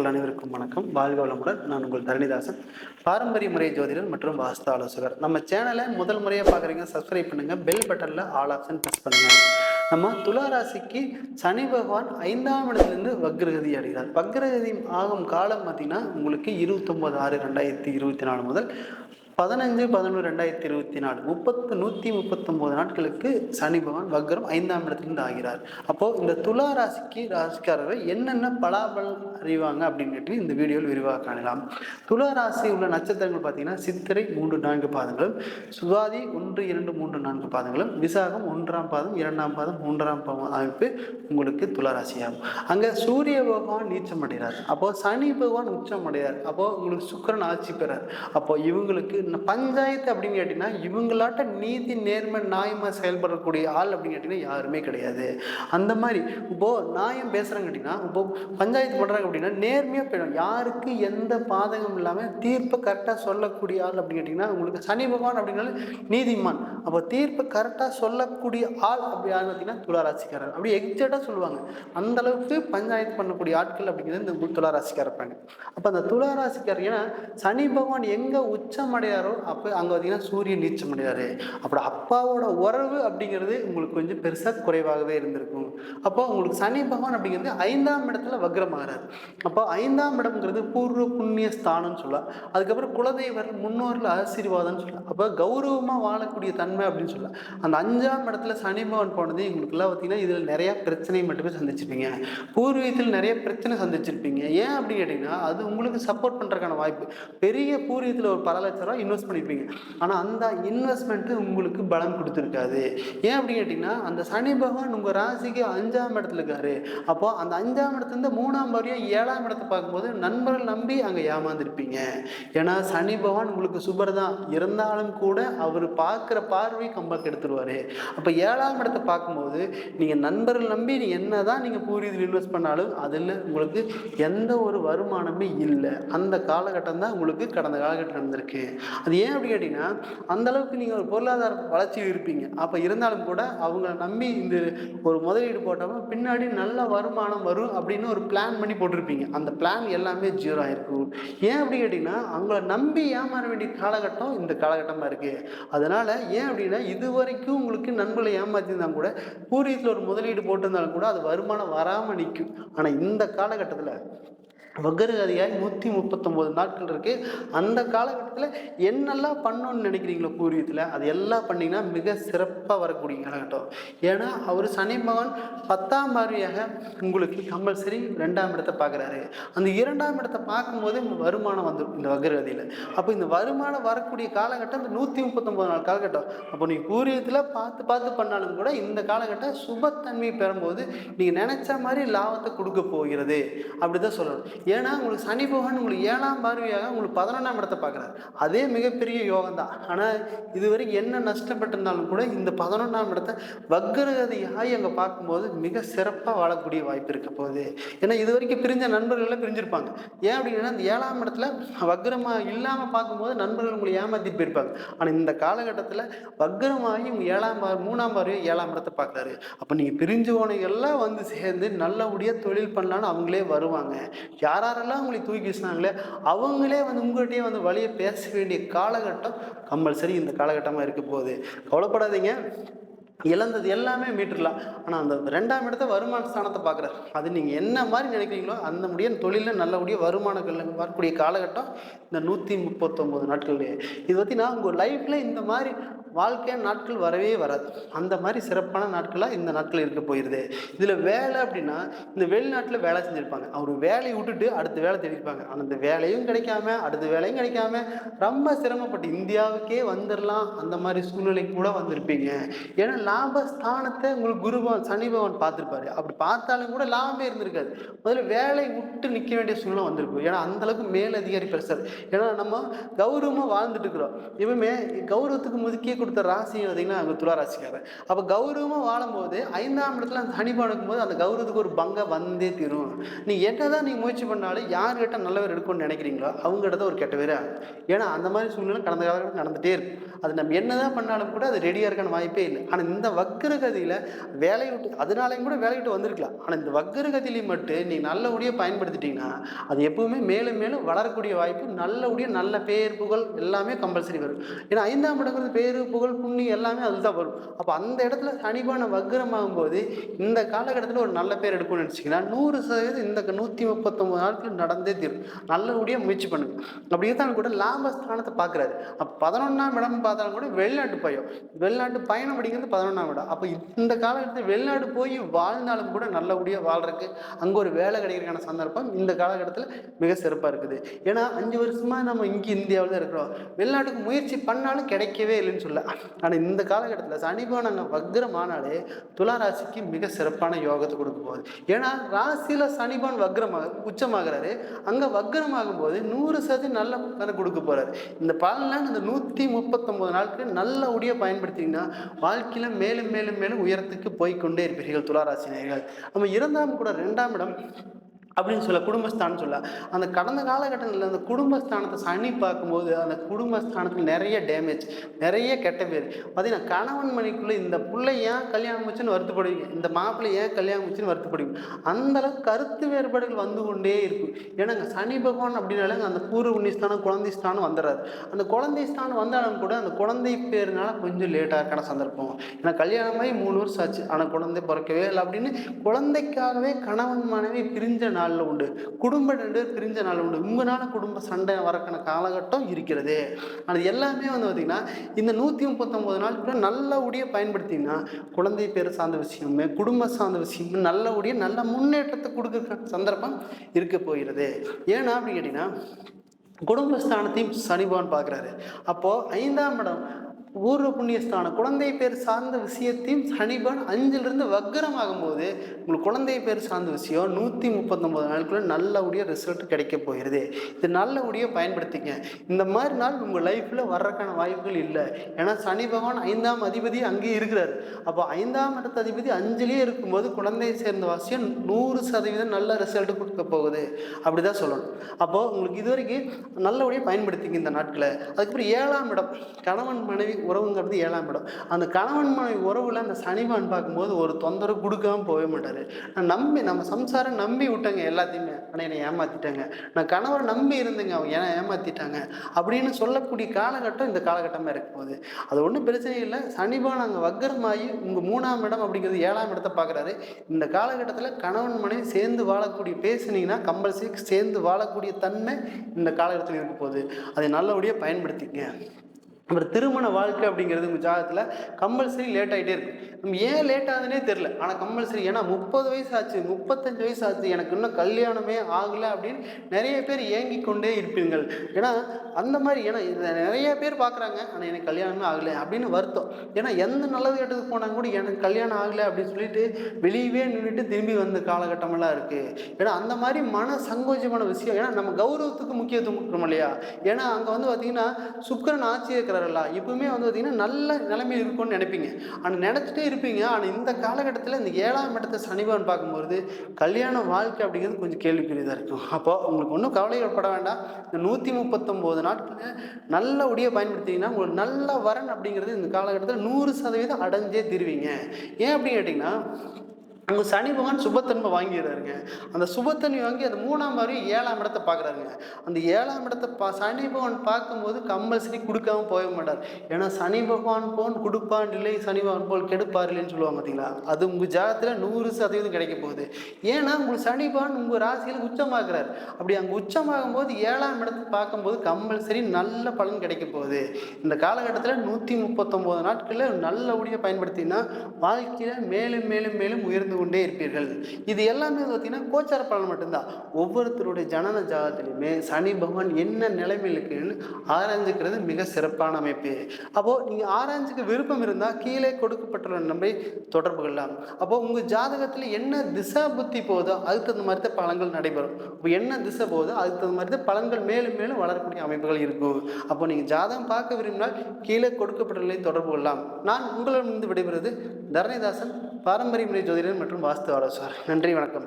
மக்கள் அனைவருக்கும் வணக்கம். வாழ்க வளமுடன். நான் உங்கள் தரணிதாசன். பாரம்பரிய முறை ஜோதிடர் மற்றும் வாஸ்து ஆலோசகர். நம்ம சேனலை முதல் முறையாக பார்க்குறீங்க சப்ஸ்கிரைப் பண்ணுங்க பெல் பட்டனில் ஆல் ஆப்ஷன் ப்ரெஸ் பண்ணுங்க. நம்ம துலா ராசிக்கு சனி பகவான் ஐந்தாம் இடத்துலேருந்து வக்ரகதி அடைகிறார். வக்ரகதி ஆகும் காலம் பார்த்தீங்கன்னா உங்களுக்கு இருபத்தொம்போது ஆறு ரெண்டாயிரத்தி இருபத்தி நாலு முதல் பதினஞ்சு பதினொன்று ரெண்டாயிரத்தி இருபத்தி நாலு. முப்பத்து நூற்றி முப்பத்தொம்போது நாட்களுக்கு சனி பகவான் வக்ரம் ஐந்தாம் இடத்துலேருந்து ஆகிறார். அப்போது இந்த துலா ராசிக்கு ராசிக்காரர்கள் என்னென்ன பலாபலம் அறிவாங்க அப்படின்னு கேட்டு இந்த வீடியோவில் விரிவாக காணலாம். துலா ராசி உள்ள நட்சத்திரங்கள் பார்த்தீங்கன்னா சித்திரை மூன்று நான்கு பாதங்களும் சுவாதி ஒன்று இரண்டு மூன்று நான்கு பாதங்களும் விசாகம் ஒன்றாம் பாதம் இரண்டாம் பாதம் மூன்றாம் பாதம் அமைப்பு உங்களுக்கு துளாராசியாகும். அங்கே சூரிய பகவான் நீச்சம் அடைகிறார். அப்போது சனி பகவான் உச்சம் அடைகிறார். அப்போது உங்களுக்கு சுக்கிரன் ஆட்சி பெறார். அப்போ இவங்களுக்கு பஞ்சாயத்து அப்படின்னு கேட்டிங்கன்னா இவங்களாட்ட நீதி நேர்மை நியாயமாக செயல்படக்கூடிய ஆள் அப்படின்னு கேட்டிங்கன்னா யாருமே கிடையாது. அந்த மாதிரி இப்போது நியாயம் பேசுகிறாங்க கேட்டிங்கன்னா இப்போ பஞ்சாயத்து பண்ணுறாங்க அப்படின்னா நேர்மையாக போயிடும். யாருக்கு எந்த பாதகம் இல்லாமல் தீர்ப்பை கரெக்டாக சொல்லக்கூடிய ஆள் அப்படின்னு கேட்டிங்கன்னா உங்களுக்கு சனி பகவான் அப்படின்னாலும் நீதிமான். அப்போ தீர்ப்பை கரெக்டாக சொல்லக்கூடிய ஆள் அப்படி யார் பார்த்தீங்கன்னா துளாராசிக்காரர். அப்படி எக்ஸாக்டாக சொல்லுவாங்க. அந்த அளவுக்கு பஞ்சாயத்து பண்ணக்கூடிய ஆட்கள் அப்படிங்கிறது இந்த துளாராசிக்காரர் இருப்பாங்க அப்போ அந்த துளாராசிக்காரர் ஏன்னா சனி பகவான் எங்கே உச்சம் அடையாரோ அப்போ அங்கே பார்த்தீங்கன்னா சூரியன் நீச்சம் அடையாரு அப்படி அப்பாவோட உறவு அப்படிங்கிறது உங்களுக்கு கொஞ்சம் பெருசாக குறைவாகவே இருந்திருக்கும். அப்போ உங்களுக்கு சனி பகவான் அப்படிங்கிறது ஐந்தாம் இடத்துல வக்ரமாகிறார். அப்போ ஐந்தாம் இடம்ங்கிறது பூர்வ புண்ணிய ஸ்தானம்னு சொல்லலாம் அதுக்கப்புறம் குலதெய்வர் முன்னோரில் ஆசீர்வாதம்னு சொல்லலாம் அப்போ கௌரவமாக வாழக்கூடிய தன்மை அப்படின்னு சொல்லலாம் அந்த அஞ்சாம் இடத்துல சனி பவன் போனது எங்களுக்குலாம் பார்த்தீங்கன்னா இதில் நிறையா பிரச்சனை மட்டுமே சந்திச்சிருப்பீங்க. பூர்வீகத்தில் நிறைய பிரச்சனை சந்திச்சிருப்பீங்க. ஏன் அப்படின்னு கேட்டிங்கன்னா அது உங்களுக்கு சப்போர்ட் பண்ணுறதுக்கான வாய்ப்பு. பெரிய பூர்வீகத்தில் ஒரு பல லட்ச ரூபா இன்வெஸ்ட் பண்ணியிருப்பீங்க ஆனால் அந்த இன்வெஸ்ட்மெண்ட்டு உங்களுக்கு பலம் கொடுத்துருக்காது. ஏன் அப்படின்னு கேட்டிங்கன்னா அந்த சனி பகவான் உங்கள் ராசிக்கு அஞ்சாம் இடத்துல இருக்காரு. அப்போ அந்த அஞ்சாம் இடத்துலேருந்து மூணாம் வரையும் ஏழாம் இடத்தை பார்க்கும்போது நண்பர்கள் நம்பி அங்கே ஏமாந்துருப்பீங்க. ஏன்னா சனி பகவான் உங்களுக்கு சுபர் தான் இருந்தாலும் கூட அவர் பார்க்குற பார்வை கம்பக்கு எடுத்துருவார் அப்போ ஏழாம் இடத்தை பார்க்கும்போது நீங்கள் நண்பர்கள் நம்பி நீ என்ன தான் நீங்கள் பூரியதில் இன்வெஸ்ட் பண்ணாலும் அதில் உங்களுக்கு எந்த ஒரு வருமானமே இல்லை. அந்த காலகட்டம் தான் உங்களுக்கு கடந்த காலகட்டம் நடந்திருக்கு. அது ஏன் அப்படி கேட்டிங்கன்னா அந்த அளவுக்கு நீங்கள் ஒரு பொருளாதார வளர்ச்சி இருப்பீங்க. அப்போ இருந்தாலும் கூட அவங்கள நம்பி இந்த ஒரு முதலீடு போட்டப்ப பின்னாடி நல்ல வருமானம் வரும் அப்படின்னு ஒரு பிளான் பண்ணி போட்டிருப்பீங்க அந்த பிளான் எல்லாமே ஜீரோ ஆயிருக்கும் ஏன் அப்படி கேட்டிங்கன்னா அவங்கள நம்பி ஏமாற வேண்டிய காலகட்டம் இந்த காலகட்டமாக இருக்குது அதனால் ஏன் அப்படின்னா இது வரைக்கும் உங்களுக்கு நண்பர்களை ஏமாற்றிருந்தா கூட பூர்வீகத்தில் ஒரு முதலீடு போட்டிருந்தாலும் கூட அது வருமானம் வராமல் நிற்கும் ஆனால் இந்த காலகட்டத்தில் வக்கரகதியாய் நூற்றி முப்பத்தொம்போது நாட்கள் இருக்குது அந்த காலகட்டத்தில் என்னெல்லாம் பண்ணணும்னு நினைக்கிறீங்களோ பூர்வீகத்தில் அது எல்லாம் பண்ணிங்கன்னா மிக சிறப்பாக வரக்கூடிய காலகட்டம். ஏன்னா அவர் சனி பகவான் பத்தாம் பார்வையாக உங்களுக்கு கம்பல்சரி ரெண்டாம் இடத்தை பார்க்குறாரு. அந்த இரண்டாம் இடத்தை பார்க்கும்போதே வருமானம் வந்துடும் இந்த வக்கரகதியில் அப்போ இந்த வருமானம் வரக்கூடிய காலகட்டம் இந்த நூற்றி முப்பத்தொம்போது நாள் காலகட்டம். அப்போ நீங்கள் பூர்வீகத்தில் பார்த்து பார்த்து பண்ணாலும் கூட இந்த காலகட்டம் சுபத்தன்மை பெறும்போது நீங்கள் நினச்ச மாதிரி லாபத்தை கொடுக்க போகிறது. அப்படி தான் சொல்லணும். ஏன்னா உங்களுக்கு சனி பகவான் உங்களுக்கு ஏழாம் பார்வையாக உங்களுக்கு பதினொன்றாம் இடத்தை பார்க்குறாரு. அதே மிகப்பெரிய யோகம் தான். ஆனால் இது வரைக்கும் என்ன நஷ்டப்பட்டிருந்தாலும் கூட இந்த பதினொன்றாம் இடத்தை வக்ரகதியாகி அங்கே பார்க்கும்போது மிக சிறப்பாக வாழக்கூடிய வாய்ப்பு இருக்க போகுது. ஏன்னா இது வரைக்கும் பிரிஞ்ச நண்பர்கள்லாம் பிரிஞ்சிருப்பாங்க. ஏன் அப்படின்னா இந்த ஏழாம் இடத்துல வக்ரமாக இல்லாமல் பார்க்கும்போது நண்பர்கள் உங்களை ஏமாற்றி போயிருப்பாங்க. ஆனால் இந்த காலகட்டத்தில் வக்ரமாகி உங்கள் ஏழாம் பார் மூணாம் பார்வையும் ஏழாம் இடத்தை பார்க்குறாரு. அப்போ நீங்கள் பிரிஞ்சு போனவங்கெல்லாம் வந்து சேர்ந்து நல்லபடியாக தொழில் பண்ணலான்னு அவங்களே வருவாங்க. யாரெல்லாம் உங்களை தூக்கி வீசினாங்களே அவங்களே வந்து உங்கள்கிட்டயே வந்து வழியை பேச வேண்டிய காலகட்டம் கம்பல்சரி இந்த காலகட்டமாக இருக்க போகுது. கவலைப்படாதீங்க. இழந்தது எல்லாமே மீட்டுடலாம் ஆனால் அந்த ரெண்டாம் இடத்த வருமான ஸ்தானத்தை பார்க்குறாரு. அது நீங்கள் என்ன மாதிரி நினைக்கிறீங்களோ அந்த முடிய தொழிலில் நல்லபடியாக வருமானங்கள் வரக்கூடிய காலகட்டம் இந்த நூற்றி முப்பத்தொம்போது நாட்கள்லேயே இது பற்றி நான் உங்கள் லைஃப்பில் இந்த மாதிரி வாழ்க்கையான நாட்கள் வரவே வராது. அந்த மாதிரி சிறப்பான நாட்களாக இந்த நாட்கள் இருக்க போயிடுது இதில் வேலை அப்படின்னா இந்த வெளிநாட்டில் வேலை செஞ்சுருப்பாங்க. அவர் வேலையை விட்டுட்டு அடுத்த வேலை தேடிப்பாங்க ஆனால் அந்த வேலையும் கிடைக்காம அடுத்த வேலையும் கிடைக்காம ரொம்ப சிரமப்பட்டு இந்தியாவுக்கே வந்துடலாம் அந்த மாதிரி சூழ்நிலை கூட வந்திருப்பீங்க. ஏன்னா லாபஸ்தானத்தை உங்களுக்கு குருபவன் சனி பகவான் பார்த்துருப்பாரு. அப்படி பார்த்தாலும் கூட லாபமே இருந்திருக்காது. முதல்ல வேலையை விட்டு நிற்க வேண்டிய சூழ்நிலை வந்திருக்கும். ஏன்னா அந்த அளவுக்கு மேலதிகாரி பிரசர் ஏன்னா நம்ம கௌரவமாக வாழ்ந்துட்டு இருக்கிறோம். எப்பவுமே கௌரவத்துக்கு முதுக்கிய கொடுத்த ராசி பார்த்தீங்கன்னா அவங்க துளா ராசிக்காரர் அப்போ கௌரவமாக வாழும்போது ஐந்தாம் இடத்துல அந்த சனி போது அந்த கௌரவத்துக்கு ஒரு பங்கம் வந்தே தீரும். நீ என்னதான் நீ முயற்சி பண்ணாலும் யார்கிட்ட நல்ல பேர் எடுக்கணும்னு நினைக்கிறீங்களோ அவங்ககிட்ட ஒரு கெட்ட பேர் ஏன்னா அந்த மாதிரி சூழ்நிலை கடந்த காலத்தில் நடந்துகிட்டே இருக்கும். அது நம்ம என்னதான் பண்ணாலும் கூட அது ரெடியாக இருக்கான வாய்ப்பே இல்லை. ஆனால் இந்த வக்கரகதியில் வேலையை விட்டு அதனாலையும் கூட வேலையை விட்டு வந்திருக்கலாம். ஆனால் இந்த வக்கரகதியிலையும் மட்டும் நீ நல்லபடியாக பயன்படுத்திட்டீங்கன்னா அது எப்பவுமே மேலும் மேலும் வளரக்கூடிய வாய்ப்பு நல்லபடியாக நல்ல பேர் புகழ் எல்லாமே கம்பல்சரி வரும். ஏன்னா ஐந்தாம் இடங்கிறது பேர் புகழ் புண்ணியம் எல்லாமே அதுதான் வரும். அப்போ அந்த இடத்துல சனிபான வக்ரமாகும் போது இந்த காலகட்டத்தில் ஒரு நல்ல பேர் எடுக்கணும்னு நினச்சிங்கன்னா நூறு சதவீதம் இந்த நூற்றி முப்பத்தொம்பது நாட்கள் நடந்தே தீரும். நல்லபடியாக முயற்சி பண்ணுங்க. அப்படி இருந்தாலும் கூட லாபஸ்தானத்தை பார்க்குறாரு அப்போ பதினொன்றாம் இடம் பார்த்தாலும் கூட வெளிநாட்டு பயம். வெளிநாட்டு பயணம் அப்படிங்கிறது பதினொன்றாம் இடம். அப்போ இந்த காலகட்டத்தில் வெளிநாடு போய் வாழ்ந்தாலும் கூட நல்லபடியாக வாழ்றதுக்கு அங்கே ஒரு வேலை கிடைக்கிறதுக்கான சந்தர்ப்பம் இந்த காலகட்டத்தில் மிக சிறப்பாக இருக்குது. ஏன்னா அஞ்சு வருஷமாக நம்ம இங்கே இந்தியாவில் தான் இருக்கிறோம். வெளிநாட்டுக்கு முயற்சி பண்ணாலும் கிடைக்கவே இல்லைன்னு சொல்ல. ஆனால் இந்த காலகட்டத்தில் சனிபான் அங்கே வக்ரமானாலே துலா ராசிக்கு மிக சிறப்பான யோகத்தை கொடுக்க போகுது. ஏன்னா ராசியில் சனிபான் வக்ரமாக உச்சமாகிறாரு. அங்கே வக்ரமாகும் போது நூறு சதவீதம் நல்ல பலனை கொடுக்க போகிறாரு இந்த பலனை இந்த நூற்றி முப்பத்தொம்போது நல்ல நல்லபடியாக பயன்படுத்திங்கன்னா வாழ்க்கையில் மேலும் மேலும் மேலும் உயரத்துக்கு போய்க்கொண்டே இருப்பீர்கள் துளாராசினியர்கள் நம்ம இருந்தாலும் கூட ரெண்டாம் இடம் அப்படின்னு சொல்ல குடும்பஸ்தானம் சொல்ல அந்த கடந்த காலகட்டங்களில் அந்த குடும்பஸ்தானத்தை சனி பார்க்கும்போது அந்த குடும்பஸ்தானத்தில் நிறைய டேமேஜ் நிறைய கெட்ட பேர். பார்த்தீங்கன்னா கணவன் மணிக்குள்ளே இந்த பிள்ளை ஏன் கல்யாணம் வச்சுன்னு வருத்தப்படுவீங்க. இந்த மாப்பிள்ளை ஏன் கல்யாணம் வச்சுன்னு வருத்தப்படுவீங்க. அந்த அளவுக்கு கருத்து வேறுபாடுகள் வந்து கொண்டே இருக்கும். ஏன்னா சனி பகவான் அப்படின்னாலே அந்த பூர்வ புண்ணியஸ்தானம் குழந்தை ஸ்தானம் வந்துடுறாரு அந்த குழந்தை ஸ்தானம் வந்தாலும் கூட அந்த குழந்தை பேருனால கொஞ்சம் லேட்டாக இருக்கான சந்தர்ப்பம். ஏன்னா கல்யாணமாகி மூணு வருஷம் ஆச்சு. ஆனால் குழந்தை பிறக்கவே இல்லை அப்படின்னு குழந்தைக்காகவே கணவன் மனைவி பிரிஞ்ச நாளில் உண்டு. குடும்ப ரெண்டு பிரிஞ்ச நாள் உண்டு. உங்களால் குடும்ப சண்டை வரக்கான காலகட்டம் இருக்கிறது. அது எல்லாமே வந்து பார்த்திங்கன்னா இந்த நூற்றி முப்பத்தொம்போது நாள் கூட நல்லபடியாக பயன்படுத்திங்கன்னா குழந்தை பேர் சார்ந்த விஷயமே குடும்ப சார்ந்த விஷயமும் நல்லபடியாக நல்ல முன்னேற்றத்தை கொடுக்குற சந்தர்ப்பம் இருக்க போகிறது. ஏன்னா அப்படின்னு கேட்டிங்கன்னா குடும்பஸ்தானத்தையும் சனிபவன் பார்க்குறாரு. அப்போது ஐந்தாம் இடம் பூர்வ புண்ணியஸ்தானம். குழந்தை பேர் சார்ந்த விஷயத்தையும் சனிபன் அஞ்சிலிருந்து வக்கரமாகும் போது உங்களுக்கு குழந்தை பேர் சார்ந்த விஷயம் நூற்றி முப்பத்தொம்பது நாளுக்குள்ள நல்லபடியாக ரிசல்ட் கிடைக்க போகிறது. இது நல்லபடியாக பயன்படுத்திங்க இந்த மாதிரி நாள் உங்கள் லைஃப்பில் வர்றதுக்கான வாய்ப்புகள் இல்லை. ஏன்னா சனி பகவான் ஐந்தாம் அதிபதி அங்கேயே இருக்கிறார். அப்போ ஐந்தாம் இடத்த அதிபதி அஞ்சிலேயே இருக்கும்போது குழந்தையை சேர்ந்த வாசியம் நூறு சதவீதம் நல்ல ரிசல்ட் கொடுக்க போகுது. அப்படி தான் சொல்லணும். அப்போது உங்களுக்கு இது வரைக்கும் நல்லபடியாக பயன்படுத்திங்க இந்த நாட்களை. அதுக்கப்புறம் ஏழாம் இடம். கணவன் மனைவி உறவுங்கிறது ஏழாம் இடம். அந்த கணவன் மனைவி உறவுல அந்த சனிபான் பார்க்கும்போது ஒரு தொந்தரவு கொடுக்காம போகவே மாட்டார். நான் நம்பி நம்ம சம்சாரம் நம்பி விட்டேங்க எல்லாத்தையுமே. ஆனால் என்னை ஏமாத்திட்டாங்க. நான் கணவரை நம்பி இருந்தேங்க அவங்க. ஏன்னா ஏமாத்திட்டாங்க. அப்படின்னு சொல்லக்கூடிய காலகட்டம் இந்த காலகட்டமாக இருக்க போகுது. அது ஒன்றும் பிரச்சனை இல்லை. சனிபான் அங்கே வக்கரமாகி உங்கள் மூணாம் இடம் அப்படிங்கிறது ஏழாம் இடத்தை பார்க்குறாரு. இந்த காலகட்டத்தில் கணவன் மனைவி சேர்ந்து வாழக்கூடிய பேசுனீங்கன்னா கம்பல்சரி சேர்ந்து வாழக்கூடிய தன்மை இந்த காலகட்டத்தில் இருக்க போகுது. அதை நல்லபடியாக பயன்படுத்திக்க அப்புறம் திருமண வாழ்க்கை அப்படிங்கிறது உங்கள் ஜாதகத்தில் கம்பல்சரி லேட் ஆகிட்டே இருக்கும் நம்ம ஏன் லேட் ஆகுதுன்னே தெரில ஆனால் கம்பல்சரி ஏன்னா முப்பது வயசு ஆச்சு முப்பத்தஞ்சு வயசு ஆச்சு எனக்கு இன்னும் கல்யாணமே ஆகலை அப்படின்னு நிறைய பேர் ஏங்கி கொண்டே இருப்பீங்கள் ஏன்னா அந்த மாதிரி ஏன்னா இதை நிறைய பேர் பார்க்குறாங்க ஆனால் எனக்கு கல்யாணமே ஆகலை அப்படின்னு வருத்தம். ஏன்னா எந்த நல்லது கெட்டதுக்கு போனாங்க கூட எனக்கு கல்யாணம் ஆகலை அப்படின்னு சொல்லிட்டு வெளியவே நின்றுட்டு திரும்பி வந்த காலகட்டமெல்லாம் இருக்குது ஏன்னா அந்த மாதிரி மன சங்கோஜமான விஷயம். ஏன்னா நம்ம கௌரவத்துக்கு முக்கியத்துவம் கொடுக்குறோம் இல்லையா? ஏன்னா அங்கே வந்து பார்த்திங்கன்னா சுக்கரன் ஆட்சி இருக்கிறாரல்ல இப்பவுமே வந்து பார்த்திங்கன்னா நல்ல நிலைமையில் இருக்கும்னு நினைப்பீங்க. ஆனால் நினச்சிட்டே இருப்பீங்க. ஆனால் இந்த காலகட்டத்தில் இந்த ஏழாம் இடத்தை சனிபவன் பார்க்கும்போது கல்யாண வாழ்க்கை அப்படிங்கிறது கொஞ்சம் கேள்விக்குரியதாக இருக்கும் அப்போ உங்களுக்கு ஒன்றும் கவலைப்பட வேண்டாம். இந்த நூற்றி முப்பத்தொம்போது நாட்களில் நல்லபடியாக பயன்படுத்திங்கன்னா உங்களுக்கு நல்ல வரன் அப்படிங்கிறது இந்த காலகட்டத்தில் நூறு சதவீதம் அடைஞ்சே தருவீங்க. ஏன் அப்படின்னு கேட்டிங்கன்னா அங்கே சனி பகவான் சுபத்தன்மை வாங்கிடுறாருங்க அந்த சுபத்தன்மை வாங்கி அந்த மூணாம் வரையும் ஏழாம் இடத்தை பார்க்குறாருங்க. அந்த ஏழாம் இடத்தை பா சனி பகவான் பார்க்கும்போது கம்பல்சரி கொடுக்காம போக மாட்டார். ஏன்னா சனி பகவான் போன் கொடுப்பான் இல்லை சனி பகவான் போல் கெடுப்பார் இல்லைன்னு சொல்லுவாங்க பார்த்தீங்களா? அது உங்கள் ஜாதத்தில் நூறு சதவீதம் கிடைக்க போகுது. ஏன்னா உங்களுக்கு சனி பகவான் உங்கள் ராசியில் உச்சமாக்குறார் அப்படி அங்கே உச்சமாகும் போது ஏழாம் இடத்தை பார்க்கும்போது கம்பல்சரி நல்ல பலன் கிடைக்க போகுது. இந்த காலகட்டத்தில் நூற்றி முப்பத்தொம்போது நாட்களில் நல்லபடியாக பயன்படுத்தினா வாழ்க்கையில் மேலும் மேலும் மேலும் உயர்ந்து கொண்டே இருப்பீர்கள். இது எல்லாமே பார்த்தீங்கன்னா கோச்சார பலன் மட்டும்தான். ஒவ்வொருத்தருடைய ஜனன ஜாதத்திலையுமே சனி பகவான் என்ன நிலைமையில் இருக்குன்னு ஆராய்ஞ்சுக்கிறது மிக சிறப்பான அமைப்பு. அப்போது நீங்கள் ஆராய்ஞ்சுக்க விருப்பம் இருந்தால் கீழே கொடுக்கப்பட்டுள்ள நம்பரை தொடர்பு கொள்ளலாம். அப்போது உங்கள் ஜாதகத்தில் என்ன திசா புத்தி போதோ அதுக்கு தகுந்த மாதிரி தான் பலன்கள் நடைபெறும். இப்போ என்ன திசை போதோ அதுக்கு தகுந்த மாதிரி தான் பலன்கள் மேலும் மேலும் வளரக்கூடிய அமைப்புகள் இருக்கும். அப்போ நீங்கள் ஜாதகம் பார்க்க விரும்பினால் கீழே கொடுக்கப்பட்டுள்ளதை தொடர்பு கொள்ளலாம். நான் உங்களிடமிருந்து விடைபெறுவது தரணிதாசன் பாரம்பரிய முறை ஜோதிடர் மற்றும் வாஸ்து ஆலோசகர் நன்றி வணக்கம்.